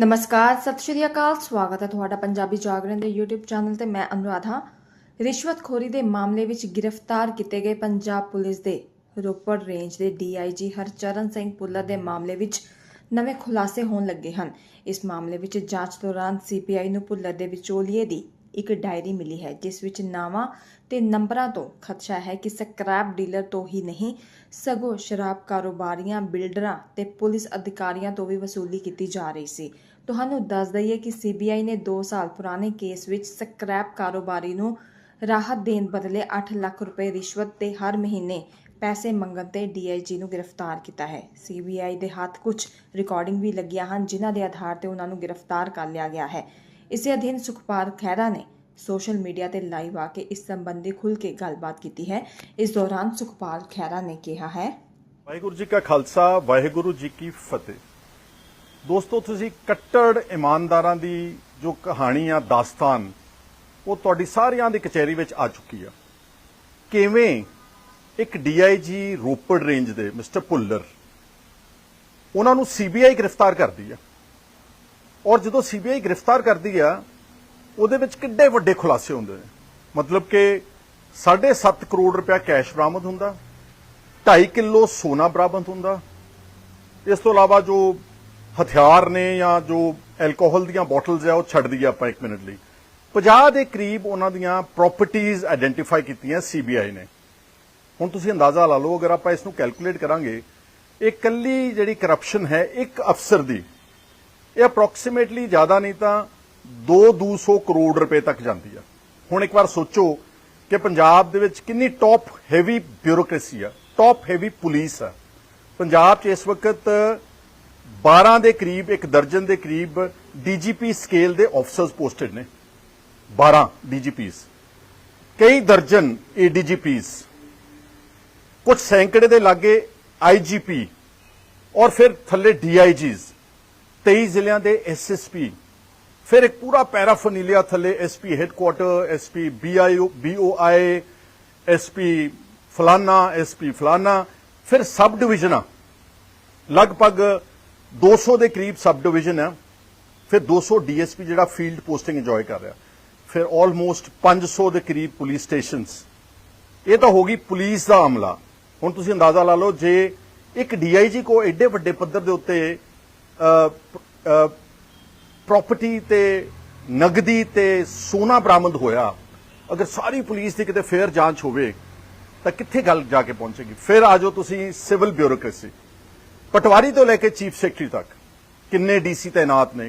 ਨਮਸਕਾਰ, ਸਤਿ ਸ਼੍ਰੀ ਅਕਾਲ, ਸਵਾਗਤ ਹੈ ਤੁਹਾਡਾ ਪੰਜਾਬੀ ਜਾਗਰਣ ਦੇ YouTube ਚੈਨਲ ਤੇ ਮੈਂ ਅਨੁਰਾਧ। ਹਾਂ ਰਿਸ਼ਵਤਖੋਰੀ ਦੇ ਮਾਮਲੇ ਵਿੱਚ ਗ੍ਰਿਫਤਾਰ ਕੀਤੇ ਗਏ ਪੰਜਾਬ ਪੁਲਿਸ ਦੇ ਰੋਪੜ ਰੇਂਜ ਦੇ DIG ਹਰਚਰਨ ਸਿੰਘ ਪੁੱਲਰ ਦੇ ਮਾਮਲੇ ਵਿੱਚ ਨਵੇਂ ਖੁਲਾਸੇ ਹੋਣ ਲੱਗੇ ਹਨ। ਇਸ ਮਾਮਲੇ ਵਿੱਚ ਜਾਂਚ ਦੌਰਾਨ CPI ਨੂੰ ਪੁੱਲਰ ਦੇ ਵਿਚੋਲੀਏ ਦੀ ਇੱਕ ਡਾਇਰੀ ਮਿਲੀ ਹੈ, ਜਿਸ ਵਿੱਚ ਨਾਵਾਂ ਤੇ ਨੰਬਰਾਂ ਤੋਂ ਖਦਸ਼ਾ ਹੈ ਕਿ ਸਕ੍ਰੈਪ ਡੀਲਰ ਤੋਂ ਹੀ ਨਹੀਂ, ਸਗੋਂ ਸ਼ਰਾਬ ਕਾਰੋਬਾਰੀਆਂ, ਬਿਲਡਰਾਂ ਤੇ ਪੁਲਿਸ ਅਧਿਕਾਰੀਆਂ ਤੋਂ ਵੀ ਵਸੂਲੀ ਕੀਤੀ ਜਾ ਰਹੀ ਸੀ। ਤੁਹਾਨੂੰ ਦੱਸ ਦਈਏ ਕਿ CBI ਨੇ 2 ਸਾਲ ਪੁਰਾਣੇ ਕੇਸ ਵਿੱਚ ਸਕ੍ਰੈਪ ਕਾਰੋਬਾਰੀ ਨੂੰ ਰਾਹਤ ਦੇਣ ਬਦਲੇ 8 ਲੱਖ ਰੁਪਏ ਰਿਸ਼ਵਤ ਤੇ ਹਰ ਮਹੀਨੇ ਪੈਸੇ ਮੰਗਣ ਤੇ DIG ਨੂੰ ਗ੍ਰਿਫਤਾਰ ਕੀਤਾ ਹੈ। CBI ਦੇ ਹੱਥ ਕੁਝ ਰਿਕਾਰਡਿੰਗ ਵੀ ਲੱਗੀਆਂ ਹਨ, ਜਿਨ੍ਹਾਂ ਦੇ ਆਧਾਰ ਤੇ ਉਹਨਾਂ ਨੂੰ ਗ੍ਰਿਫਤਾਰ ਕਰ ਲਿਆ ਗਿਆ ਹੈ। ਇਸੇ ਅਧੀਨ ਸੁਖਪਾਲ ਖਹਿਰਾ ਨੇ ਸੋਸ਼ਲ ਮੀਡੀਆ ਤੇ ਲਾਈਵ ਆ ਕੇ ਇਸ ਸੰਬੰਧੀ ਖੁੱਲ ਕੇ ਗੱਲਬਾਤ ਕੀਤੀ ਹੈ। ਇਸ ਦੌਰਾਨ ਸੁਖਪਾਲ ਖਹਿਰਾ ਨੇ ਕਿਹਾ ਹੈ। ਵਾਹਿਗੁਰੂ ਜੀ ਕਾ ਖਾਲਸਾ, ਵਾਹਿਗੁਰੂ ਜੀ ਕੀ ਫਤਿਹ। ਦੋਸਤੋ, ਤੁਸੀਂ ਕੱਟੜ ਇਮਾਨਦਾਰਾਂ ਦੀ ਜੋ ਕਹਾਣੀ ਆ, ਦਾਸਤਾਨ, ਉਹ ਤੁਹਾਡੀ ਸਾਰਿਆਂ ਦੀ ਕਚਹਿਰੀ ਵਿੱਚ ਆ ਚੁੱਕੀ ਆ। ਕਿਵੇਂ ਇੱਕ ਡੀਆਈਜੀ ਰੋਪੜ ਰੇਂਜ ਦੇ ਮਿਸਟਰ ਪੁੱਲਰ ਉਹਨਾਂ ਨੂੰ ਸੀਬੀਆਈ ਗ੍ਰਿਫਤਾਰ ਕਰਦੀ ਆ? ਔਰ ਜਦੋਂ ਸੀਬੀਆਈ ਗ੍ਰਿਫਤਾਰ ਕਰਦੀ ਆ, ਉਹਦੇ ਵਿੱਚ ਕਿੱਡੇ ਵੱਡੇ ਖੁਲਾਸੇ ਹੁੰਦੇ ਨੇ। ਮਤਲਬ ਕਿ 7.5 ਕਰੋੜ ਰੁਪਇਆ ਕੈਸ਼ ਬਰਾਮਦ ਹੁੰਦਾ 2.5 ਕਿਲੋ ਸੋਨਾ ਬਰਾਮਦ ਹੁੰਦਾ। ਇਸ ਤੋਂ ਇਲਾਵਾ ਜੋ ਹਥਿਆਰ ਨੇ ਜਾਂ ਜੋ ਐਲਕੋਹਲ ਦੀਆਂ ਬੋਟਲਸ ਆ, ਉਹ ਛੱਡ ਦਈਏ ਆਪਾਂ 1 ਮਿੰਟ ਲਈ। 50 ਦੇ ਕਰੀਬ ਉਹਨਾਂ ਦੀਆਂ ਪ੍ਰਾਪਰਟੀਆਂ ਆਇਡੈਂਟੀਫਾਈ ਕੀਤੀਆਂ ਸੀਬੀਆਈ ਨੇ। ਹੁਣ ਤੁਸੀਂ ਅੰਦਾਜ਼ਾ ਲਾ ਲਓ, ਅਗਰ ਆਪਾਂ ਇਸ ਨੂੰ ਕੈਲਕੂਲੇਟ ਕਰਾਂਗੇ, ਇਹ ਕੱਲੀ ਜਿਹੜੀ ਕਰਪਸ਼ਨ ਹੈ, ਇੱਕ ਅਫਸਰ ਦੀ ਇਹ ਅਪਰੋਕਸੀਮੇਟਲੀ ਜ਼ਿਆਦਾ ਨਹੀਂ ਤਾਂ 2-200 ਕਰੋੜ ਰੁਪਏ ਤੱਕ ਜਾਂਦੀ ਆ। ਹੁਣ ਇੱਕ ਵਾਰ ਸੋਚੋ ਕਿ ਪੰਜਾਬ ਦੇ ਵਿੱਚ ਕਿੰਨੀ ਟੌਪ ਹੈਵੀ ਬਿਊਰੋਕ੍ਰੇਸੀ ਆ ਟੌਪ ਹੈਵੀ ਪੁਲਿਸ ਆ। ਪੰਜਾਬ 'ਚ ਇਸ ਵਕਤ 12 ਦੇ ਕਰੀਬ, ਇੱਕ ਦਰਜਨ ਦੇ ਕਰੀਬ ਡੀਜੀਪੀ ਸਕੇਲ ਦੇ ਆਫਸਰਸ ਪੋਸਟਡ ਨੇ। 12 ਡੀਜੀਪੀਸ ਕਈ ਦਰਜਨ ਏਡੀਜੀਪੀਸ ਕੁਝ ਸੈਂਕੜੇ ਦੇ ਲਾਗੇ ਆਈਜੀਪੀ ਔਰ ਫਿਰ ਥੱਲੇ ਡੀਆਈਜੀਸ 23 ਜ਼ਿਲ੍ਹਿਆਂ ਦੇ ਐਸਐਸਪੀ ਫਿਰ ਇੱਕ ਪੂਰਾ ਪੈਰਾਫਨੀਲੀਆ ਥੱਲੇ SP headquarter SP BIO BOI SP ਫਲਾਨਾ ਐਸਪੀ ਫਲਾਨਾ, ਫਿਰ ਸਬ ਡਿਵੀਜ਼ਨਾਂ ਲਗਭਗ 200 ਦੇ ਕਰੀਬ ਸਬ ਡਿਵੀਜ਼ਨ ਹੈ ਫਿਰ 200 ਡੀਐਸਪੀ ਜਿਹੜਾ ਫੀਲਡ ਪੋਸਟਿੰਗ ਇੰਜੋਏ ਕਰ ਰਿਹਾ। ਫਿਰ ਆਲਮੋਸਟ 500 ਦੇ ਕਰੀਬ ਪੁਲਿਸ ਸਟੇਸ਼ਨਸ ਇਹ ਤਾਂ ਹੋ ਗਈ ਪੁਲਿਸ ਦਾ ਅਮਲਾ ਹੁਣ ਤੁਸੀਂ ਅੰਦਾਜ਼ਾ ਲਾ ਲਓ, ਜੇ ਇੱਕ ਡੀਆਈਜੀ ਕੋ ਐਡੇ ਵੱਡੇ ਪੱਧਰ ਦੇ ਉੱਤੇ ਪ੍ਰਾਪਰਟੀ ਤੇ ਨਗਦੀ ਤੇ ਸੋਨਾ ਬਰਾਮਦ ਹੋਇਆ। ਅਗਰ ਸਾਰੀ ਪੁਲਿਸ ਦੀ ਕਿਤੇ ਫੇਅਰ ਜਾਂਚ ਹੋਵੇ, ਤਾਂ ਕਿੱਥੇ ਗੱਲ ਜਾ ਕੇ ਪਹੁੰਚੇਗੀ? ਫਿਰ ਆਜੋ ਤੁਸੀਂ ਸਿਵਲ ਬਿਊਰੋਕ੍ਰੇਸੀ। ਪਟਵਾਰੀ ਤੋਂ ਲੈ ਕੇ ਚੀਫ ਸੈਕਟਰੀ ਤੱਕ। ਕਿੰਨੇ ਡੀਸੀ ਤਾਇਨਾਤ ਨੇ